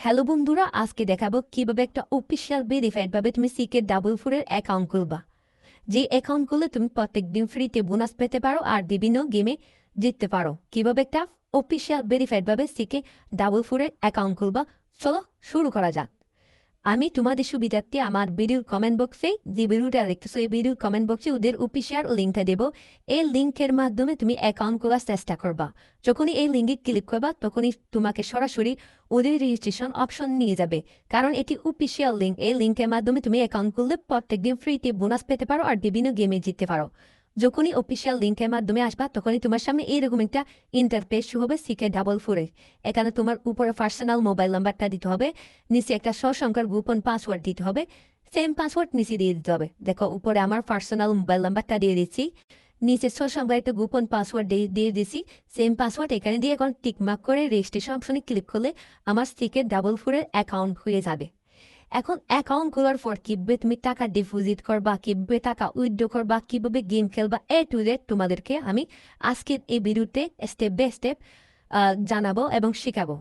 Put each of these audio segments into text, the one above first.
Hello বন্ধুরা, আজকে দেখাবো কীভাবে একটা অফিসিয়াল ভেরিফাইড ভাবে তুমি সিকে ডাবল ফোরের অ্যাকাউন্ট খুলবা। যে অ্যাকাউন্ট খুললে তুমি প্রত্যেক দিন ফ্রিতে বোনাস পেতে পারো আর বিভিন্ন গেমে জিততে পারো। কীভাবে একটা অফিসিয়াল ভেরিফাইড ভাবে সিকে ডাবল ফোরের অ্যাকাউন্ট খুলবা? চলো শুরু করা যাক। আমি তোমাদের সুবিধার্থে আমার ভিডিওর কমেন্ট বক্সে যে ভিডিওটা দেখতেছো, এই ভিডিওর কমেন্ট বক্সে ওদের অফিসিয়াল লিঙ্কটা দেবো। এই লিঙ্কের মাধ্যমে তুমি অ্যাকাউন্ট খোলার চেষ্টা করবা। যখনই এই লিঙ্কে ক্লিক করবা, তখনই তোমাকে সরাসরি ওদের রেজিস্ট্রেশন অপশন নিয়ে যাবে। কারণ এটি অফিসিয়াল লিঙ্ক এই লিঙ্কের মাধ্যমে তুমি অ্যাকাউন্ট খুললে প্রত্যেকদিন ফ্রিতে বোনাস পেতে পারো আর বিভিন্ন গেমে জিততে পারো। যখনই অফিসিয়াল লিঙ্কের মাধ্যমে আসবা, তখনই তোমার সামনে এইরকম একটা ইন্টারফেস শুরু হবে সিকে ডাবল ফোরে এখানে তোমার উপরে পার্সোনাল মোবাইল নাম্বারটা দিতে হবে, নিচে একটা সসংখ্যার গোপন পাসওয়ার্ড দিতে হবে সেম পাসওয়ার্ড নিচে দিয়ে দিতে হবে। দেখো, উপরে আমার পার্সোনাল মোবাইল নাম্বারটা দিয়ে দিচ্ছি, নিচে সসংখ্যার একটা গোপন পাসওয়ার্ড দিয়ে দিছি সেম পাসওয়ার্ড এখানে দিয়ে এখন টিকমার্ক করে রেজিস্ট্রেশন অপশনে ক্লিক করলে আমার সিকে ডাবল ফোরের অ্যাকাউন্ট হয়ে যাবে। এখন অ্যাকাউন্ট খোলার পর কীভাবে তুমি টাকা ডিপোজিট করবা, কীভাবে টাকা উইথড্র করবা, কীভাবে গেম খেলবা এ টু জেড তোমাদেরকে আমি আজকের এই ভিডিওতে স্টেপ বাই স্টেপ জানাব এবং শেখাবো।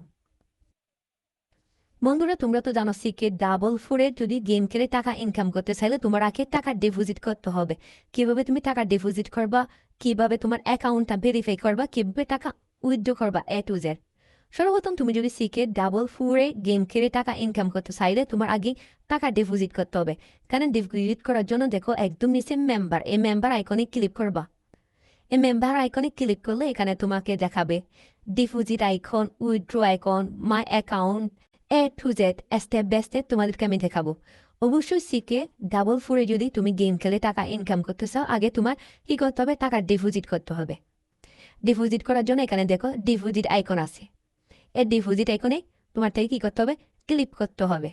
বন্ধুরা, তোমরা তো জানো সিকে ডাবল ফোরে যদি গেম খেলে টাকা ইনকাম করতে চাইলে তোমার আগে টাকা ডিপোজিট করতে হবে। কীভাবে তুমি টাকা ডিপোজিট করবা, কীভাবে তোমার অ্যাকাউন্টটা ভেরিফাই করবা, কীভাবে টাকা উইথড্র করবা এ টু জেড সর্বপ্রথম তুমি যদি সিকে ডাবল ফোরে গেম খেলে টাকা ইনকাম করতে চাইলে তোমার আগে টাকা ডিপোজিট করতে হবে। কারণ ডিপোজিট করার জন্য দেখো একদম নিচে মেম্বার এই মেম্বার আইকনে ক্লিক করবা। এই মেম্বার আইকনে ক্লিক করলে এখানে তোমাকে দেখাবে deposit icon withdraw icon my account A to Z step by step তোমাদেরকে আমি দেখাবো। অবশ্যই সিকে ডাবল ফোরে যদি তুমি গেম খেলে টাকা ইনকাম করতে চাও, আগে তোমার কি করতে হবে? টাকা ডিপোজিট করতে হবে। ডিপোজিট করার জন্য এখানে দেখো ডিপোজিট আইকন আছে। এই ডিপোজিট আইকনে তোমার থেকে কি করতে হবে? ক্লিক করতে হবে।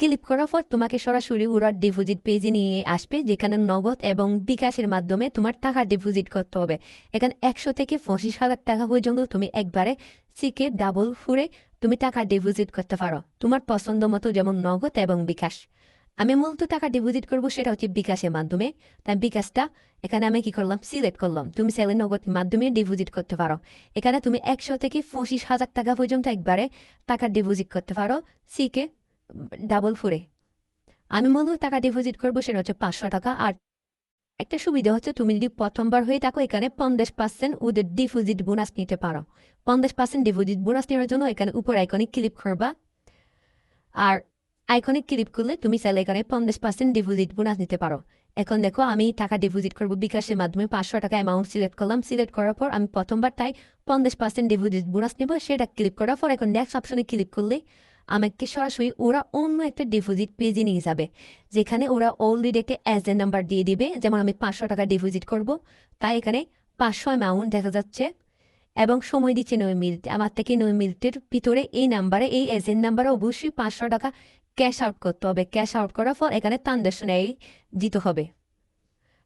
ক্লিক করার পর তোমাকে সরাসরি ওরা ডিপোজিট পেজে নিয়ে আসবে, যেখানে নগদ এবং বিকাশের মাধ্যমে তোমার টাকা ডিপোজিট করতে হবে। এখানে একশো থেকে পঁচিশ হাজার টাকা পর্যন্ত তুমি একবারে সিকে ডাবল ফুরে তুমি টাকা ডিপোজিট করতে পারো। তোমার পছন্দ মতো যেমন নগদ এবং বিকাশ। আমি মূলত টাকা ডিপোজিট করব সেটা হচ্ছে বিকাশের মাধ্যমে। তাই বিকাশটা, এখানে আমি কি করলাম? সিলেক্ট করলাম। তুমি সেলে নগদ মাধ্যমে ডিপোজিট করতে পারো। এখানে তুমি একশো থেকে পঁচিশ হাজার টাকা পর্যন্ত একবারে টাকা ডিপোজিট করতে পারো। সিকে ডাবল ফোরে আমি মূলত টাকা ডিপোজিট করব সেটা হচ্ছে পাঁচশো টাকা। আর একটা সুবিধা হচ্ছে তুমি যদি প্রথমবার হয়ে থাকো, এখানে পঞ্চাশ পার্সেন্ট ওদের ডিপোজিট বোনাস নিতে পারো। পঞ্চাশ পার্সেন্ট ডিপোজিট বোনাস নেওয়ার জন্য এখানে উপর আইকনে ক্লিক করবা। আর আইকনে ক্লিপ করলে তুমি চাইলে এখানে পঞ্চাশ পার্সেন্ট ডিপোজিট বোনাস নিতে পারো। এখন দেখো, আমি টাকা ডিপোজিট করব বিকাশের মাধ্যমে পাঁচশো টাকা অ্যামাউন্ট সিলেক্ট করলাম। সিলেক্ট করার পর আমি প্রথমবার তাই পঞ্চাশ পার্সেন্ট ডিপোজিট বোনাস নেব। সেটা ক্লিক করার পর এখন নেক্সট অপশনে ক্লিক করলে আমাকে সরাসরি ওরা অন্য একটা ডিপোজিট পেজে নিয়ে যাবে, যেখানে ওরা অলরেডি একটা এজেন্ট নাম্বার দিয়ে দিবে। যেমন আমি পাঁচশো টাকা ডিপোজিট করব, তাই এখানে পাঁচশো অ্যামাউন্ট দেখা যাচ্ছে। এবং সময় দিচ্ছে নয় মিনিট। আমার থেকে নয় মিনিটের ভিতরে এই নাম্বারে এই এজেন্ট নাম্বারে অবশ্যই পাঁচশো টাকা ক্যাশ আউট করতে হবে। ক্যাশ আউট করার পর এখানে ট্রানজাকশনারি দিতে হবে।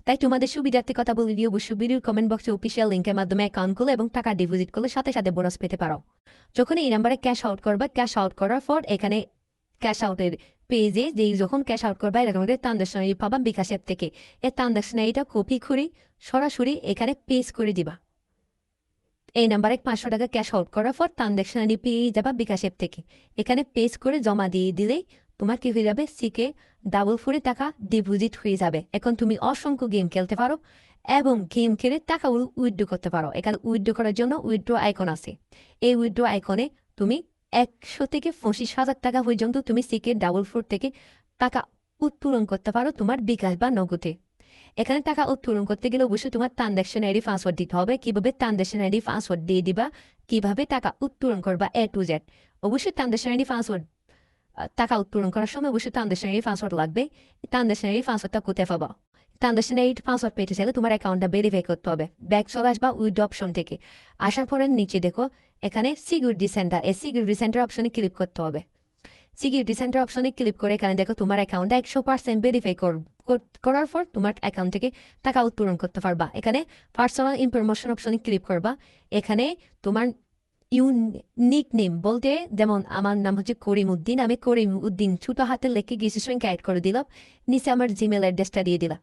তাই তোমাদের সুবিধার্থে কথা বলে দিয়ে অবশ্যই ভিডিওর কমেন্ট বক্সে অফিসিয়াল লিঙ্কের মাধ্যমে অ্যাকাউন্ট খুলে এবং টাকা ডিপোজিট করলে সাথে সাথে বোনাস পেতে পারো। যখন এই নাম্বারে ক্যাশ আউট করবা ক্যাশ আউট করার পর এখানে ক্যাশ আউটের পেজে যে যখন ক্যাশ আউট করবা, এরকম একটা ট্রানজাকশনারি পাবা বিকাশ অ্যাপ থেকে। এই ট্রানজাকশনারিটা কপি করে সরাসরি এখানে পেজ করে দিবা। এই নাম্বারে পাঁচশো টাকা ক্যাশ আউট করার পর ট্রানজাকশনারি পেয়ে যাবা বিকাশ অ্যাপ থেকে। এখানে পেজ করে জমা দিয়ে দিলেই তোমার কি হয়ে যাবে? সিকে ডাবল ফোরে টাকা ডিপোজিট হয়ে যাবে। এখন তুমি অসংখ্য গেম খেলতে পারো এবং গেম খেলে টাকা উইথড্র করতে পারো। এখানে উইথড্র করার জন্য উইথড্র আইকন আছে। এই উইথড্র আইকনে তুমি একশো থেকে পঁচিশ হাজার টাকা পর্যন্ত তুমি সিকে ডাবল ফোর থেকে টাকা উত্তোলন করতে পারো তোমার বিকাশ বা নগদে। এখানে টাকা উত্তোলন করতে গেলে অবশ্যই তোমার ট্রানজাকশন আইডি পাসওয়ার্ড দিতে হবে। কীভাবে ট্রানজাকশন আইডি পাসওয়ার্ড দিয়ে দিবা? কীভাবে টাকা উত্তোলন করবা? এ টু জেড অবশ্যই ট্রানজাকশন আইডি পাসওয়ার্ড টাকা উত্তোলন করার সময় অবশ্যই ট্রানজাকশনারি পাসওয়ার্ড লাগবে। ট্রানজাকশনারি পাসওয়ার্ডটা কোথায় পাবা? ট্রানজাকশনারি পাসওয়ার্ড পেতে চাইলে তোমার অ্যাকাউন্টটা ভেরিফাই করতে হবে। ব্যাক চলে আসবা উইড অপশন থেকে। আসার পরে নিচে দেখো, এখানে সিকিউরিটি সেন্টার এই সিকিউরিটি সেন্টার অপশনে ক্লিক করতে হবে। সিকিউরিটি সেন্টার অপশনে ক্লিক করে এখানে দেখো তোমার অ্যাকাউন্টটা একশো পার্সেন্ট ভেরিফাই করার পর তোমার অ্যাকাউন্ট থেকে টাকা উত্তোলন করতে পারবা। এখানে পার্সোনাল ইনফরমেশন অপশনে ক্লিক করবা। এখানে তোমার ইউনিক নেম বলতে যেমন আমার নাম হচ্ছে করিম উদ্দিন আমি করিম উদ্দিন ছোট হাতে লেখে গেছি সংখ্যা অ্যাড করে দিলাম, নিচে আমার জিমেল অ্যাড্রেসটা দিয়ে দিলাম।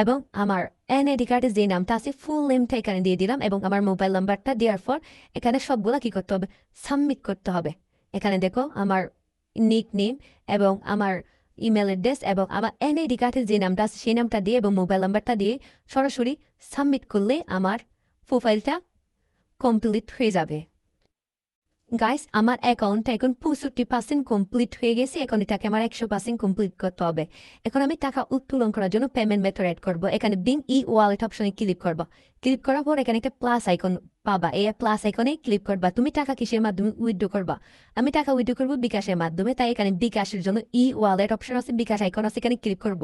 এবং আমার এনআইডি কার্ডে যে নামটা আছে ফুল নেমটা এখানে দিয়ে দিলাম এবং আমার মোবাইল নাম্বারটা দেওয়ার পর এখানে সবগুলা কি করতে হবে? সাবমিট করতে হবে। এখানে দেখো আমার নিক নেম এবং আমার ইমেল অ্যাড্রেস এবং আমার এনআইডি কার্ডের যে নামটা আছে, সেই নামটা দিয়ে এবং মোবাইল নাম্বারটা দিয়ে সরাসরি সাবমিট করলে আমার প্রোফাইলটা কমপ্লিট হয়ে যাবে। গাইস আমার অ্যাকাউন্টটা এখন পঁয়ষট্টি পার্সেন্ট কমপ্লিট হয়ে গেছে। এখন এটাকে আমার একশো পার্সেন্ট কমপ্লিট করতে হবে। এখন আমি টাকা উত্তোলন করার জন্য পেমেন্ট মেথড অ্যাড করব। এখানে বিং ই ওয়ালেট অপশনে ক্লিক করব। ক্লিক করার পর এখানে একটা প্লাস আইকন পাবা। এই প্লাস আইকনে ক্লিক করবা। তুমি টাকা কিসের মাধ্যমে উইথড্র করবা? আমি টাকা উইথড্র করব বিকাশের মাধ্যমে। তাই এখানে বিকাশের জন্য ই ওয়ালেট অপশন আছে, বিকাশ আইকন আছে, এখানে ক্লিক করব।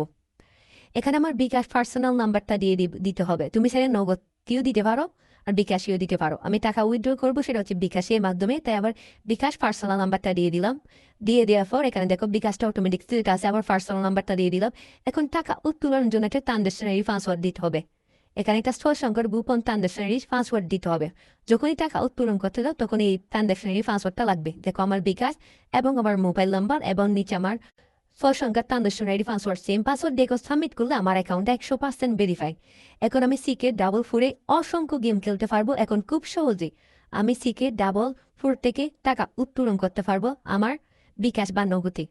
এখানে আমার বিকাশ পার্সোনাল নাম্বারটা দিয়ে দিতে হবে। তুমি সেটা নগদ কেউ দিতে পারো। আর বিকাশিও দিতে পারো। আমি টাকা উইথড্র করব, সেটা হচ্ছে বিকাশের মাধ্যমে, তাই আবার বিকাশ পার্সোনাল নাম্বারটা দিয়ে দিলাম। দিয়ে দেওয়ার পর এখানে দেখো বিকাশটা অটোমেটিক সিলেক্ট আছে আবার পার্সোনাল নাম্বারটা দিয়ে দিলাম। এখন টাকা উত্তোলনের জন্য একটা ট্রানজেকশনারি পাসওয়ার্ড দিতে হবে। এখানে একটা ছয় সংখ্যার গোপন ট্রানজেকশনারি পাসওয়ার্ড দিতে হবে। যখনই টাকা উত্তোলন করতে দাও তখন এই ট্রানজেকশনারি পাসওয়ার্ডটা লাগবে। দেখো আমার বিকাশ এবং আমার মোবাইল নাম্বার এবং নিচে আমার ছয় সংখ্যার ট্রানজেকশনারি পাসওয়ার্ড সেম পাসওয়ার্ড দেখো সাবমিট করলে আমার অ্যাকাউন্ট একশো পার্সেন্ট ভেরিফাই এখন আমি সিকে ডাবল ফোরে অসংখ্য গেম খেলতে পারব এখন খুব সহজে আমি সিকে ডাবল ফোর থেকে টাকা উত্তোলন করতে পারব আমার বিকাশ বা নগদে